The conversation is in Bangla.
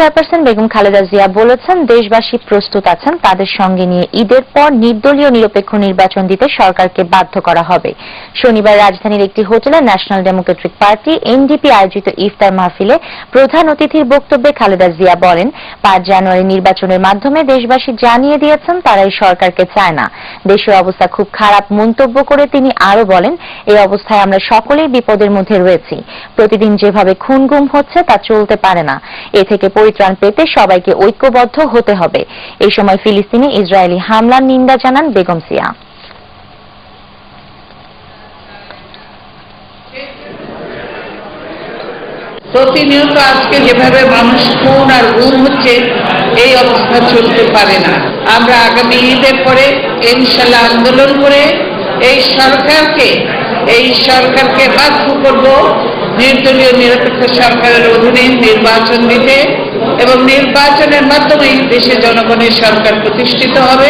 চেয়ারপারসন বেগম খালেদা জিয়া বলেছেন, দেশবাসী প্রস্তুত আছেন তাদের সঙ্গে নিয়ে। ঈদের পর নির্দলীয় নিরপেক্ষ নির্বাচন দিতে সরকারকে বাধ্য করা হবে। শনিবার রাজধানীর একটি হোটেলে ন্যাশনাল ডেমোক্রেটিক পার্টি, এনডিপি আয়োজিত ইফতার মাহফিলে প্রধান অতিথির বক্তব্যে খালেদা জিয়া বলেন, পাঁচ জানুয়ারি নির্বাচনের মাধ্যমে দেশবাসী জানিয়ে দিয়েছেন তারা এই সরকারকে চায় না। দেশের অবস্থা খুব খারাপ মন্তব্য করে তিনি আরও বলেন, এই অবস্থায় আমরা সকলেই বিপদের মধ্যে রয়েছি। প্রতিদিন যেভাবে খুন গুম হচ্ছে তা চলতে পারে না। এ থেকে পরিত্রাণ পেতে সবাইকে ঐক্যবদ্ধ হতে হবে। এই সময় ফিলিস্তিনে ইসরায়েলি হামলার নিন্দা জানান বেগম সিয়া প্রতিনিয়ত আজকে যেভাবে মানুষ খুন আর গুম হচ্ছে, এই অবস্থা চলতে পারে না। আমরা আগামী ঈদের পরে ইনশাল্লাহ আন্দোলন করে এই সরকারকে এই সরকারকে বাধ্য করব। নির্দলীয় নিরপেক্ষ সরকারের অধীনে নির্বাচন দিতে এবং নির্বাচনের মাধ্যমেই দেশের জনগণের সরকার প্রতিষ্ঠিত হবে।